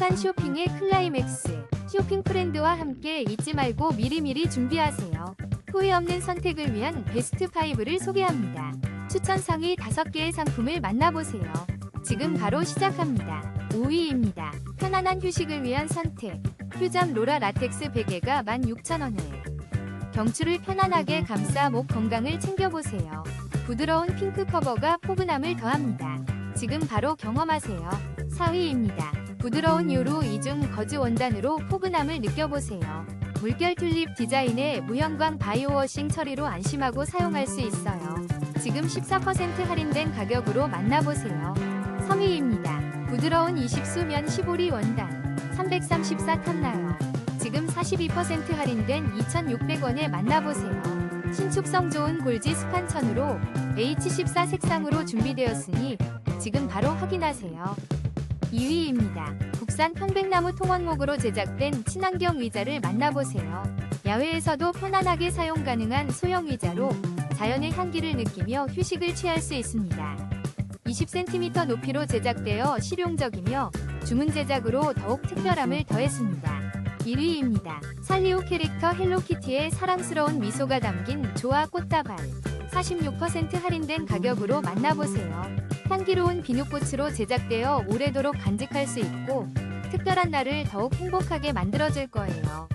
행복한 쇼핑의 클라이맥스. 쇼핑 프렌드와 함께 잊지 말고 미리미리 준비하세요. 후회 없는 선택을 위한 베스트 5를 소개합니다. 추천 상위 5개의 상품을 만나보세요. 지금 바로 시작합니다. 5위입니다. 편안한 휴식을 위한 선택. 휴잠 로라 라텍스 베개가 16,000원에 경추를 편안하게 감싸 목 건강을 챙겨보세요. 부드러운 핑크 커버가 포근함을 더합니다. 지금 바로 경험하세요. 4위입니다. 부드러운 요로 이중 거즈 원단으로 포근함을 느껴보세요. 물결 튤립 디자인의 무형광 바이오워싱 처리로 안심하고 사용할 수 있어요. 지금 14% 할인된 가격으로 만나보세요. 3위입니다. 부드러운 20수면 15리 원단 334 탐나요. 지금 42% 할인된 2,600원에 만나보세요. 신축성 좋은 골지 스판천으로 H14 색상으로 준비되었으니 지금 바로 확인하세요. 2위입니다. 국산 편백나무 통원목으로 제작된 친환경 의자를 만나보세요. 야외에서도 편안하게 사용 가능한 소형 의자로 자연의 향기를 느끼며 휴식을 취할 수 있습니다. 20cm 높이로 제작되어 실용적이며 주문 제작으로 더욱 특별함을 더했습니다. 1위입니다. 살리오 캐릭터 헬로키티의 사랑스러운 미소가 담긴 조화 꽃다발 46% 할인된 가격으로 만나보세요. 향기로운 비누꽃으로 제작되어 오래도록 간직할 수 있고 특별한 날을 더욱 행복하게 만들어줄 거예요.